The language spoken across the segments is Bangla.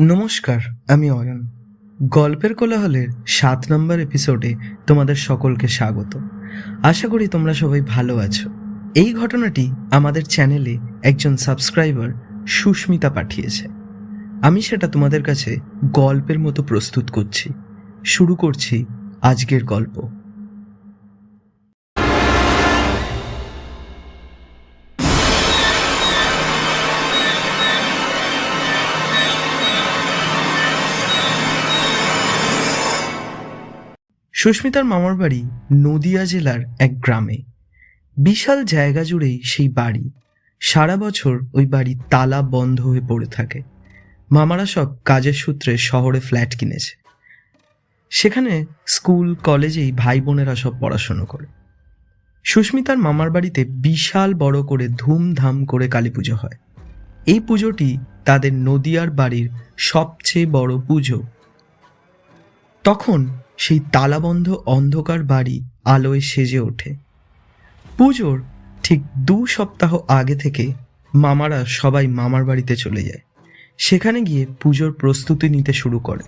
নমস্কার, আমি অয়ন। গল্পের কোলাহলের সাত নম্বর এপিসোডে তোমাদের সকলকে স্বাগত। আশা করি তোমরা সবাই ভালো আছো। এই ঘটনাটি আমাদের চ্যানেলে একজন সাবস্ক্রাইবার সুস্মিতা পাঠিয়েছে। আমি সেটা তোমাদের কাছে গল্পের মতো প্রস্তুত করছি। শুরু করছি আজকের গল্প। সুস্মিতার মামার বাড়ি নদিয়া জেলার এক গ্রামে। বিশাল জায়গা জুড়েই সেই বাড়ি। সারা বছর ওই বাড়ি তালা বন্ধ হয়ে পড়ে থাকে। মামারা সব কাজের সূত্রে শহরে ফ্ল্যাট কিনেছে। সেখানে স্কুল, কলেজেই ভাই বোনেরা সব পড়াশুনো করে। সুস্মিতার মামার বাড়িতে বিশাল বড় করে ধুমধাম করে কালী পুজো হয়। এই পুজোটি তাদের নদিয়ার বাড়ির সবচেয়ে বড় পুজো। তখন সেই তালাবন্ধ অন্ধকার বাড়ি আলোয় সেজে ওঠে। পুজোর ঠিক দু সপ্তাহ আগে থেকে মামারা সবাই মামার বাড়িতে চলে যায়। সেখানে গিয়ে পুজোর প্রস্তুতি নিতে শুরু করে।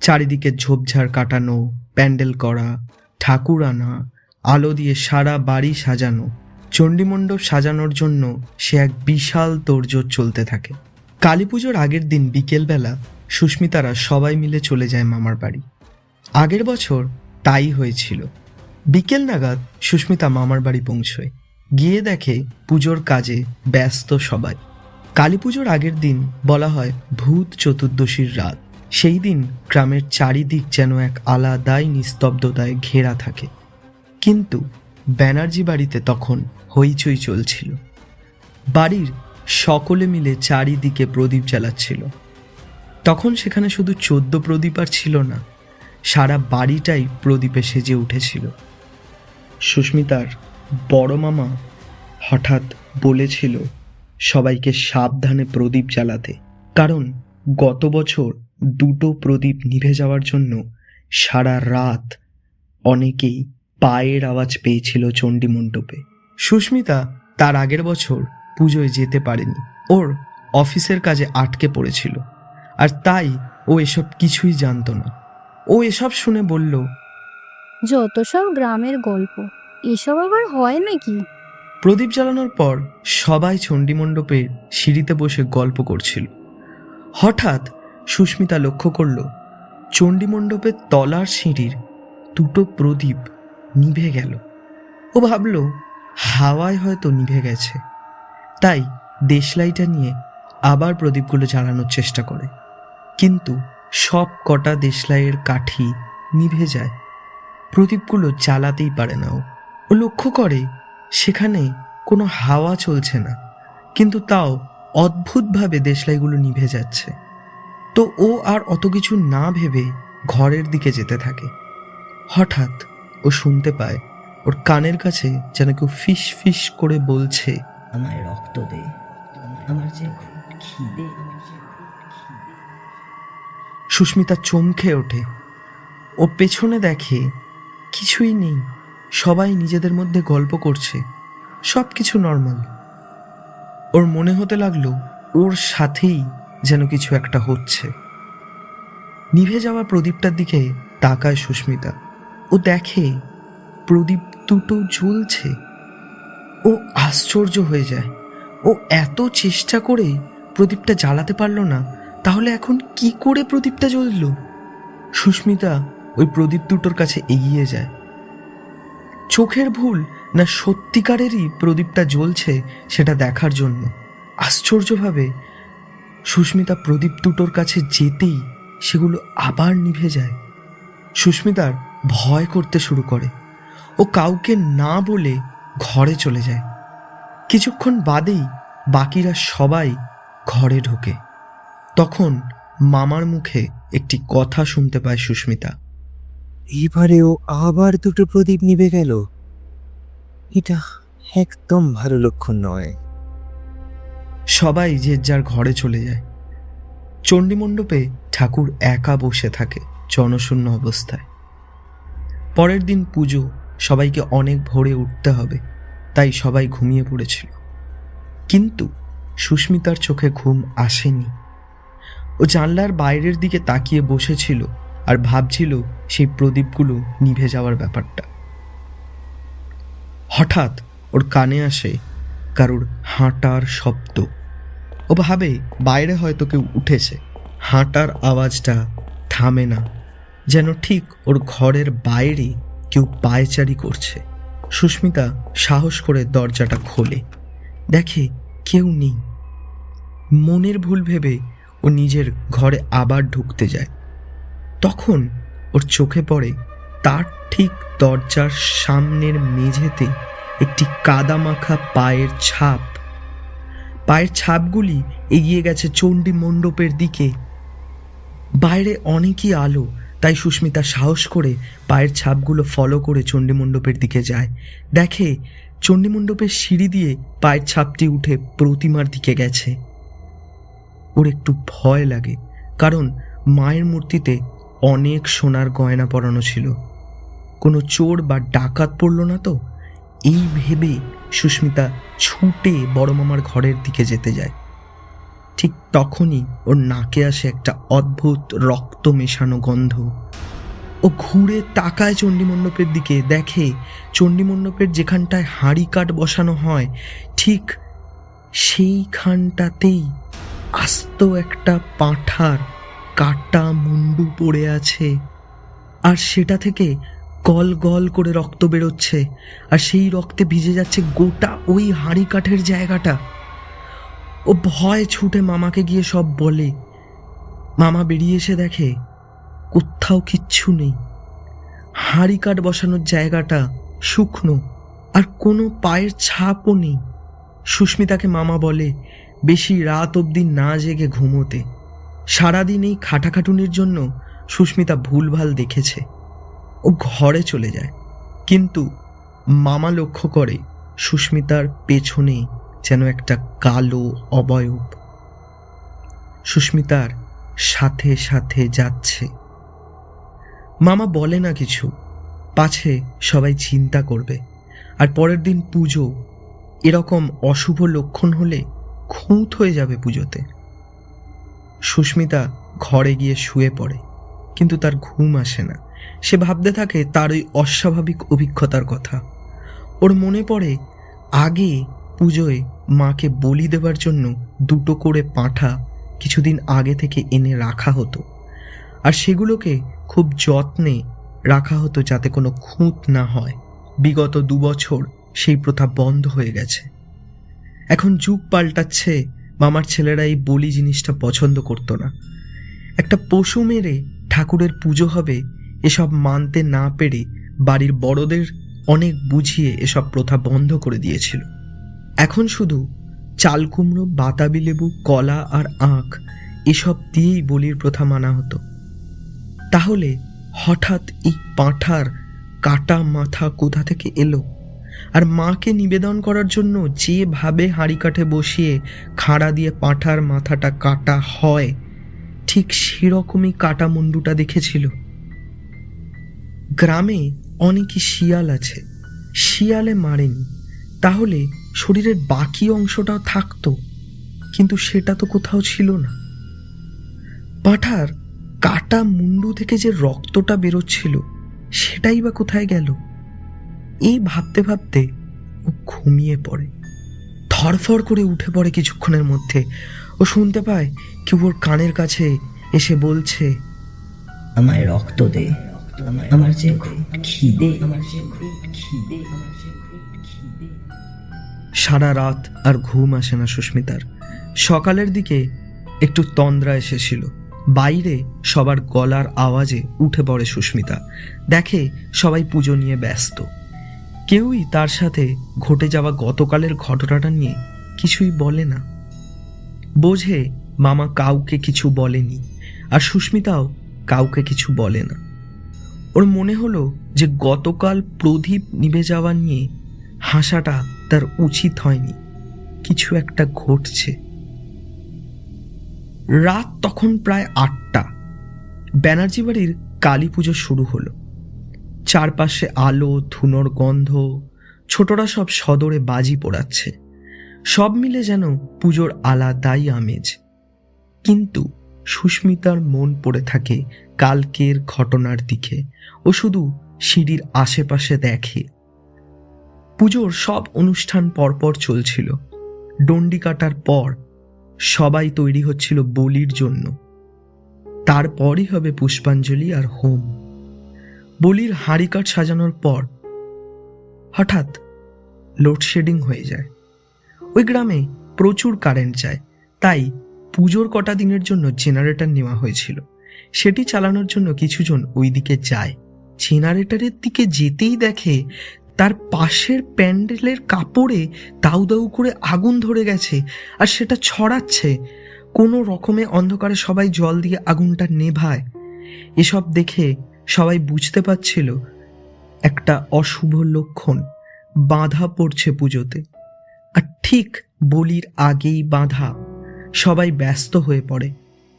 চারিদিকে ঝোপঝাড় কাটানো, প্যান্ডেল করা, ঠাকুর আনা, আলো দিয়ে সারা বাড়ি সাজানো, চণ্ডীমণ্ডপ সাজানোর জন্য সে এক বিশাল তোড়জোড় চলতে থাকে। কালী পুজোর আগের দিন বিকেলবেলা সুস্মিতারা সবাই মিলে চলে যায় মামার বাড়ি। আগের বছর তাই হয়েছিল। বিকেল নাগাদ সুস্মিতা মামার বাড়ি পৌঁছয়। গিয়ে দেখে পুজোর কাজে ব্যস্ত সবাই। কালী পুজোর আগের দিন বলা হয় ভূত চতুর্দশীর রাত। সেই দিন গ্রামের চারিদিক যেন এক আলাদাই নিস্তব্ধতায় ঘেরা থাকে। কিন্তু ব্যানার্জি বাড়িতে তখন হইচই চলছিল। বাড়ির সকলে মিলে চারিদিকে প্রদীপ জ্বালাচ্ছিল। তখন সেখানে শুধু চোদ্দ প্রদীপ আর ছিল না সারা বাড়িটাই প্রদীপে সেজে উঠেছিল। সুস্মিতার বড় মামা হঠাৎ বলেছিল, সবাইকে সাবধানে প্রদীপ জ্বালাতে। কারণ গত বছর দুটো প্রদীপ নিভে যাওয়ার জন্য সারা রাত অনেকেই পায়ের আওয়াজ পেয়েছিল চণ্ডী মণ্ডপে। সুস্মিতা তার আগের বছর পুজোয় যেতে পারেনি। ওর অফিসের কাজে আটকে পড়েছিল। আর তাই ও এসব কিছুই জানতো না। ও এসব শুনে বলল যত সব গ্রামের গল্প এসব আবার হয় নাকি? প্রদীপ জ্বালানোর পর সবাই চণ্ডী চণ্ডীমণ্ডপের সিঁড়িতে বসে গল্প করছিল। হঠাৎ সুস্মিতা লক্ষ্য করল চণ্ডীমণ্ডপের তলার সিঁড়ির দুটো প্রদীপ নিভে গেল। ও ভাবল হাওয়ায় হয়তো নিভে গেছে। তাই দেশলাইটা নিয়ে আবার প্রদীপগুলো জ্বালানোর চেষ্টা করে। কিন্তু সব কটা দেশলাইয়ের কাঠি নিভে যায়। প্রদীপগুলো জ্বালাতেই পারে না ও। ও লক্ষ্য করে, সেখানে কোনো হাওয়া চলছে না, কিন্তু তাও অদ্ভুতভাবে দেশলাইগুলো নিভে যাচ্ছে। তো ও আর অত কিছু না ভেবে ঘরের দিকে যেতে থাকে। হঠাৎ ও শুনতে পায়, ওর কানের কাছে যেন কেউ ফিস ফিস করে বলছে, আমায় রক্ত দে আমার যে খিদে সুস্মিতা চমকে ওঠে। ও পেছনে দেখে কিছুই নেই। সবাই নিজেদের মধ্যে গল্প করছে। সব কিছু নর্মাল। ওর মনে হতে লাগল, ওর সাথেই যেন কিছু একটা হচ্ছে। নিভে যাওয়া প্রদীপটার দিকে তাকায় সুস্মিতা। ও দেখে প্রদীপ দুটো জ্বলছে। ও আশ্চর্য হয়ে যায়। ও এত চেষ্টা করে প্রদীপটা জ্বালাতে পারল না। তাহলে এখন কি করে প্রদীপটা জ্বলল? সুস্মিতা ওই প্রদীপ দুটোর কাছে এগিয়ে যায়। চোখের ভুল না সত্যিকারেরই প্রদীপটা জ্বলছে সেটা দেখার জন্য। আশ্চর্যভাবে সুস্মিতা প্রদীপ দুটোর কাছে যেতেই সেগুলো আবার নিভে যায়। সুস্মিতার ভয় করতে শুরু করে। ও কাউকে না বলে ঘরে চলে যায়। কিছুক্ষণ বাদেই বাকিরা সবাই ঘরে ঢোকে। তখন মামার মুখে একটি কথা শুনতে পায় সুস্মিতা। এবারেও আবার দুটো প্রদীপ নিভে গেল। এটা একদম ভালো লক্ষণ নয়। সবাই যে যার ঘরে চলে যায়। চণ্ডীমণ্ডপে ঠাকুর একা বসে থাকে জনশূন্য অবস্থায়। পরের দিন পুজো সবাইকে অনেক ভোরে উঠতে হবে তাই সবাই ঘুমিয়ে পড়েছিল। কিন্তু সুস্মিতার চোখে ঘুম আসেনি। ও জানলার বাইরের দিকে তাকিয়ে বসেছিল আর ভাবছিল সেই প্রদীপগুলো নিভে যাওয়ার ব্যাপারটা। হঠাৎ ওর কানে আসে কারোর হাঁটার শব্দ। ও ভাবে বাইরে হয়তো কেউ উঠেছে। হাঁটার আওয়াজটা থামে না। যেন ঠিক ওর ঘরের বাইরে কেউ পায়চারি করছে। সুস্মিতা সাহস করে দরজাটা খোলে। দেখে কেউ নেই। মনের ভুল ভেবে ও নিজের ঘরে আবার ঢুকতে যায়। তখন ওর চোখে পড়ে তার ঠিক দরজার সামনের মেঝেতে একটি কাদামাখা পায়ের ছাপ। পায়ের ছাপগুলি এগিয়ে গেছে চণ্ডী মণ্ডপের দিকে। বাইরে অনেকই আলো, তাই সুস্মিতা সাহস করে পায়ের ছাপগুলো ফলো করে চণ্ডীমণ্ডপের দিকে যায়। দেখে চণ্ডীমণ্ডপের সিঁড়ি দিয়ে পায়ের ছাপটি উঠে প্রতিমার দিকে গেছে। ওর একটু ভয় লাগে, কারণ মায়ের মূর্তিতে অনেক সোনার গয়না পরানো ছিল। কোনো চোর বা ডাকাত পড়ল না তো? এই ভেবে সুস্মিতা ছুটে বড় মামার ঘরের দিকে যেতে যায়। ঠিক তখনই ওর নাকে আসে একটা অদ্ভুত রক্ত মেশানো গন্ধ। ও ঘুরে তাকায় চণ্ডীমণ্ডপের দিকে, দেখে চণ্ডীমণ্ডপের যেখানটায় হাঁড়ি কাঠ বসানো হয়, ঠিক সেইখানটাতেই আস্ত একটা পাঁঠার কাটা মুন্ডু পড়ে আছে। আর সেটা থেকে গল গল করে রক্ত বেরোচ্ছে। আর সেই রক্তে ভিজে যাচ্ছে গোটা ওই হাঁড়ি কাঠের জায়গাটা। ও ভয় ছুটে মামাকে গিয়ে সব বলে। মামা বেরিয়ে এসে দেখে কোথাও কিচ্ছু নেই। হাঁড়ি কাঠ বসানোর জায়গাটা শুকনো। আর কোনো পায়ের ছাপও নেই। সুস্মিতাকে মামা বলে বেশি রাত অবধি না জেগে ঘুমোতে। সারাদিন এই খাটাখাটুনির জন্য সুস্মিতা ভুলভাল দেখেছে। ও ঘরে চলে যায়। কিন্তু মামা লক্ষ্য করে সুস্মিতার পেছনে যেন একটা কালো অবয়ব। সুস্মিতার সাথে সাথে যাচ্ছে। মামা বলে না কিছু। পাছে সবাই চিন্তা করবে। আর পরের দিন পুজো। এরকম অশুভ লক্ষণ হলে খুঁত হয়ে যাবে পুজোতে। সুস্মিতা ঘরে গিয়ে শুয়ে পড়ে, কিন্তু তার ঘুম আসে না। সে ভাবতে থাকে তার ওই অস্বাভাবিক অভিজ্ঞতার কথা। ওর মনে পড়ে, আগে পুজোয় মাকে বলি দেবার জন্য দুটো করে পাঁঠা কিছুদিন আগে থেকে এনে রাখা হতো। আর সেগুলোকে খুব যত্নে রাখা হতো যাতে কোনো খুঁত না হয়। বিগত দু বছর সেই প্রথা বন্ধ হয়ে গেছে। এখন যুগ পাল্টাচ্ছে, মামার ছেলেরা এই বলি জিনিসটা পছন্দ করতো না। একটা পশু মেরে ঠাকুরের পুজো হবে, এসব মানতে না পেরে বাড়ির বড়দের অনেক বুঝিয়ে এসব প্রথা বন্ধ করে দিয়েছিল। এখন শুধু চাল কুমড়ো, বাতাবি লেবু, কলা আর আখ, এসব দিয়েই বলির প্রথা মানা হতো। তাহলে হঠাৎ এই পাঁঠার কাটা মাথা কোথা থেকে এলো? আর মাকে নিবেদন করার জন্য যেভাবে হাঁড়ি কাঠে বসিয়ে খাড়া দিয়ে পাঁঠার মাথাটা কাটা হয়, ঠিক সেরকমই কাটা মুন্ডুটা দেখেছিল। গ্রামে অনেকই শিয়াল আছে, শিয়ালে মারেনি, তাহলে শরীরের বাকি অংশটাও থাকতো, কিন্তু সেটা তো কোথাও ছিল না। পাঠার কাটা মুন্ডু থেকে যে রক্তটা বেরোচ্ছিল, সেটাই বা কোথায় গেল? এই ভাবতে ভাবতে ও ঘুমিয়ে পড়ে। ধরফর করে উঠে পড়ে কিছুক্ষণের মধ্যে। ও শুনতে পায় কেউ ওর কানের কাছে এসে বলছে আমায় রক্ত দে। আমার যে খিদে আমার যে খিদে আমার যে খিদে। সারা রাত আর ঘুম আসে না সুস্মিতার। সকালের দিকে একটু তন্দ্রা এসেছিল। বাইরে সবার গলার আওয়াজে উঠে পড়ে সুস্মিতা। দেখে সবাই পুজো নিয়ে ব্যস্ত। কেউই তার সাথে ঘটে যাওয়া গতকালের ঘটনাটা নিয়ে কিছুই বলে না। বোঝে মামা কাউকে কিছু বলেনি আর সুস্মিতাও কাউকে কিছু বলে না। ওর মনে হলো যে গতকাল প্রদীপ নিভে যাওয়া নিয়ে হাসাটা তার উচিত হয়নি। কিছু একটা ঘটছে। রাত তখন প্রায় আটটা। ব্যানার্জি বাড়ির কালী পুজো শুরু হলো। চারপাশে আলো, ধুনোর গন্ধ, ছোটরা সব সদরে বাজি পোড়াচ্ছে। সব মিলে যেন পুজোর আলাদাই আমেজ। কিন্তু সুস্মিতার মন পড়ে থাকে কালকের ঘটনার দিকে ও শুধু সিঁড়ির আশেপাশে দেখে। পুজোর সব অনুষ্ঠান পরপর চলছিল। ডন্ডি কাটার পর সবাই তৈরি হচ্ছিল বলির জন্য। তারপরই হবে পুষ্পাঞ্জলি আর হোম। বলির হাঁড়িকাঠ সাজানোর পর হঠাৎ লোডশেডিং হয়ে যায়। ওই গ্রামে প্রচুর কারেন্ট যায়, তাই পুজোর কটা দিনের জন্য জেনারেটর নেওয়া হয়েছিল। সেটি চালানোর জন্য কিছুজন ওই দিকে যায়। জেনারেটরের দিকে যেতেই দেখে তার পাশের প্যান্ডেলের কাপড়ে দাউ দাউ করে আগুন ধরে গেছে আর সেটা ছড়াচ্ছে। কোনো রকমে অন্ধকারে সবাই জল দিয়ে আগুনটা নেভায়। এসব দেখে সবাই বুঝতে পারছিল একটা অশুভ লক্ষণ বাঁধা পড়ছে পুজোতে। আর ঠিক বলির আগেই বাঁধা সবাই ব্যস্ত হয়ে পড়ে।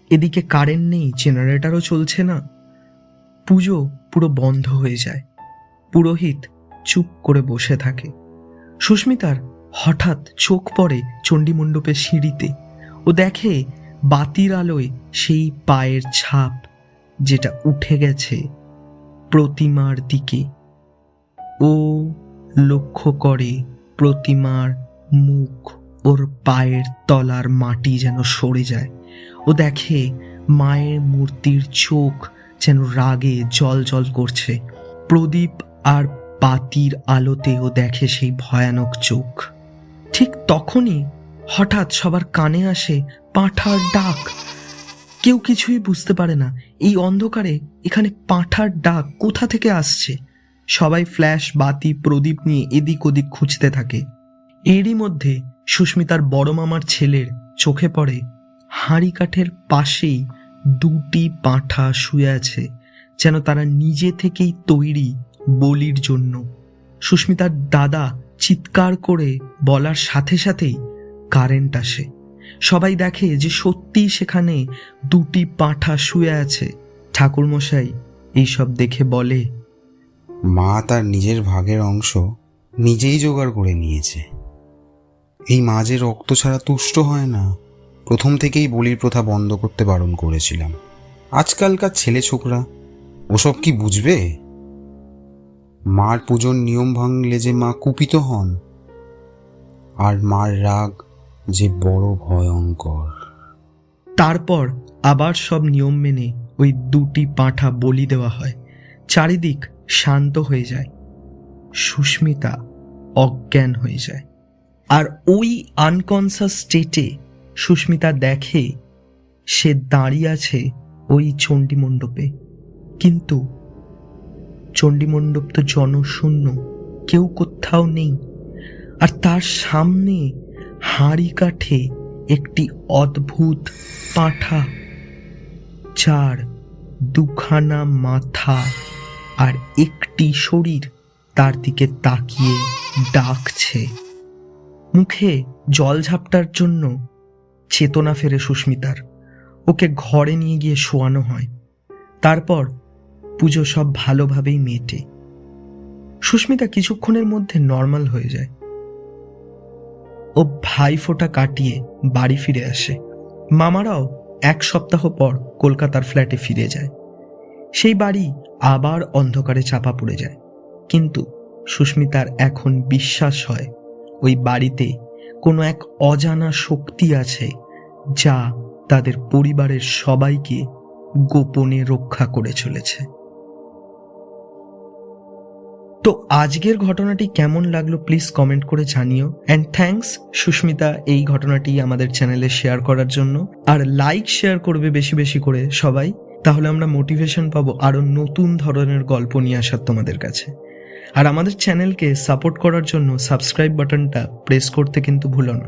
এদিকে কারেন্ট নেই, জেনারেটারও চলছে না। পুজো পুরো বন্ধ হয়ে যায়। পুরোহিত চুপ করে বসে থাকে। সুস্মিতার হঠাৎ চোখ পড়ে চণ্ডীমণ্ডপের সিঁড়িতে। ও দেখে বাতির আলোয় সেই পায়ের ছাপ যেটা উঠে গেছে। প্রতিমার দিকে। ও লক্ষ্য করে প্রতিমার মুখ ওর পায়ের তলার মাটি যেন সরে যায়। ও দেখে মায়ের মূর্তির চোখ যেন রাগে জল জল করছে। প্রদীপ আর বাতির আলোতে ও দেখে সেই ভয়ানক চোখ। ঠিক তখনই হঠাৎ সবার কানে আসে পাঁঠার ডাক। কেউ কিছুই বুঝতে পারে না। এই অন্ধকারে এখানে পাঁঠার ডাক কোথা থেকে আসছে? সবাই ফ্ল্যাশ, বাতি, প্রদীপ নিয়ে এদিক ওদিক খুঁজতে থাকে। এরই মধ্যে সুস্মিতার বড় মামার ছেলের চোখে পড়ে হাঁড়ি কাঠের পাশেই দুটি পাঁঠা শুয়ে আছে, যেন তারা নিজে থেকেই তৈরি বলির জন্য। সুস্মিতার দাদা চিৎকার করে বলার সাথে সাথেই কারেন্ট আসে। সবাই দেখে যে সত্যি সেখানে দুটি পাঁঠা শুয়ে আছে। ঠাকুরমশাই এইসব দেখে বলে, মা তার নিজের ভাগের অংশ নিজেই জোগাড় করে নিয়েছে। এই মা যে রক্ত ছাড়া তুষ্ট হয় না। প্রথম থেকেই বলির প্রথা বন্ধ করতে বারণ করেছিলাম। আজকালকার ছেলে ছোকরা, ওসব কি বুঝবে? মার পুজোর নিয়ম ভাঙলে যে মা কুপিত হন, আর মার রাগ যে বড় ভয়ঙ্কর। তারপর আবার সব নিয়ম মেনে ওই দুটি পাঁঠা বলি দেওয়া হয়। চারিদিক শান্ত হয়ে যায়। সুস্মিতা অজ্ঞান হয়ে যায়। আর ওই আনকনসাস স্টেটে সুস্মিতা দেখে সে দাঁড়িয়ে আছে ওই চণ্ডীমণ্ডপে। কিন্তু চণ্ডীমণ্ডপ তো জনশূন্য, কেউ কোথাও নেই। আর তার সামনে হাঁড়ি কাঠে একটি অদ্ভুত পাঁঠা চার দুখানা মাথা আর একটি শরীর তার দিকে তাকিয়ে ডাকছে। মুখে জল ঝাপটার জন্য চেতনা ফেরে সুস্মিতার। ওকে ঘরে নিয়ে গিয়ে শোয়ানো হয়। তারপর পুজো সব ভালোভাবেই মেটে। সুস্মিতা কিছুক্ষণের মধ্যে নর্মাল হয়ে যায়। ও ভাই ফোঁটা কাটিয়ে বাড়ি ফিরে আসে। মামারাও এক সপ্তাহ পর কলকাতার ফ্ল্যাটে ফিরে যায়। সেই বাড়ি আবার অন্ধকারে চাপা পড়ে যায়। কিন্তু সুস্মিতার এখন বিশ্বাস হয় ওই বাড়িতে কোনো এক অজানা শক্তি আছে যা তাদের পরিবারের সবাইকে গোপনে রক্ষা করে চলেছে। তো আজকের ঘটনাটি কেমন লাগল প্লিজ কমেন্ট করে জানিও। অ্যান্ড থ্যাংকস সুস্মিতা, এই ঘটনাটি আমাদের চ্যানেলে শেয়ার করার জন্য। আর লাইক শেয়ার করবে বেশি বেশি করে সবাই। তাহলে আমরা মোটিভেশন পাবো আরও নতুন ধরনের গল্প নিয়ে আসার তোমাদের কাছে। আর আমাদের চ্যানেলকে সাপোর্ট করার জন্য সাবস্ক্রাইব বাটনটা প্রেস করতে কিন্তু ভুলো না।